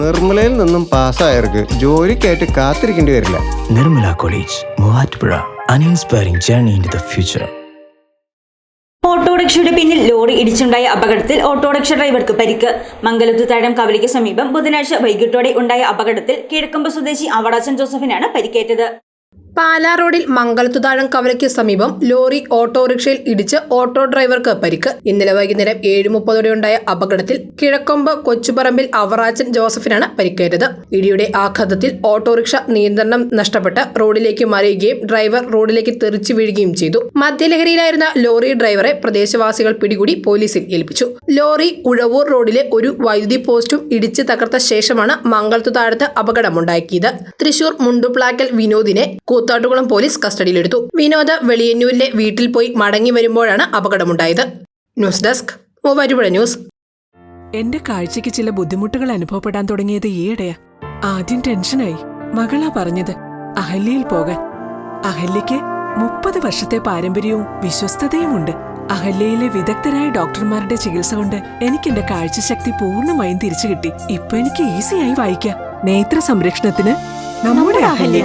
നിർമ്മലയിൽ നിന്നും പാസ്സായവർക്ക് ജോലിക്കായിട്ട് കാത്തിരിക്കേണ്ടി വരില്ല. Nirmala college Muvattupuzha. Uninspiring journey in the future future. ഓട്ടോറിക്ഷയുടെ പിന്നിൽ ലോറി ഇടിച്ചുണ്ടായ അപകടത്തിൽ ഓട്ടോറിക്ഷ ഡ്രൈവർക്ക് പരിക്ക്. മംഗലത്ത് താഴം കവലിക്ക് സമീപം ബുധനാഴ്ച വൈകിട്ടോടെ ഉണ്ടായ അപകടത്തിൽ കിഴക്കമ്പ സ്വദേശി അവടാച്ചൻ ജോസഫിനാണ് പരിക്കേറ്റത്. പാലാ റോഡിൽ മംഗലത്തുതാഴം കവലയ്ക്ക് സമീപം ലോറി ഓട്ടോറിക്ഷയിൽ ഇടിച്ച് ഓട്ടോ ഡ്രൈവർക്ക് പരിക്ക്. ഇന്നലെ വൈകുന്നേരം ഏഴ് മുപ്പതോടെയുണ്ടായ അപകടത്തിൽ കിഴക്കൊമ്പ് കൊച്ചുപറമ്പിൽ അവറാച്ചൻ ജോസഫിനാണ് പരിക്കേറ്റത്. ഇടിയുടെ ആഘാതത്തിൽ ഓട്ടോറിക്ഷ നിയന്ത്രണം നഷ്ടപ്പെട്ട് റോഡിലേക്ക് മറിയുകയും ഡ്രൈവർ റോഡിലേക്ക് തെറിച്ചു വീഴുകയും ചെയ്തു. മദ്യലഹരിയിലായിരുന്ന ലോറി ഡ്രൈവറെ പ്രദേശവാസികൾ പിടികൂടി പോലീസിൽ ഏൽപ്പിച്ചു. ലോറി ഉഴവൂർ റോഡിലെ ഒരു വൈദ്യുതി പോസ്റ്റും ഇടിച്ച് തകർത്ത ശേഷമാണ് മംഗളത്തുതാഴത്ത് അപകടമുണ്ടാക്കിയത്. തൃശൂർ മുണ്ടുപ്ലാക്കൽ വിനോദിനെ കൂത്താട്ടുകുളം പോലീസ് കസ്റ്റഡിയിലെടുത്തു. വിനോദ വെളിയന്നൂരിലെ വീട്ടിൽ പോയി മടങ്ങി വരുമ്പോഴാണ് അപകടമുണ്ടായത്. News desk Muvattupuzha news. എന്റെ കാഴ്ചയ്ക്ക് ചില ബുദ്ധിമുട്ടുകൾ അനുഭവപ്പെടാൻ തുടങ്ങിയത് ഈയിടെയാ. ആദ്യം ടെൻഷനായി. മകളാ പറഞ്ഞത് അഹല്യയിൽ പോകാൻ. അഹല്യയ്ക്ക് മുപ്പത് വർഷത്തെ പാരമ്പര്യവും വിശ്വസ്തതയുമുണ്ട്. അഹല്യയിലെ വിദഗ്ധരായ ഡോക്ടർമാരുടെ ചികിത്സ കൊണ്ട് എനിക്ക് എന്റെ കാഴ്ചശക്തി പൂർണമായും തിരിച്ചു കിട്ടി ഇപ്പൊ എനിക്ക് ഈസിയായി വായിക്കാം. നേത്ര സംരക്ഷണത്തിന് നമ്മുടെ Ahalya.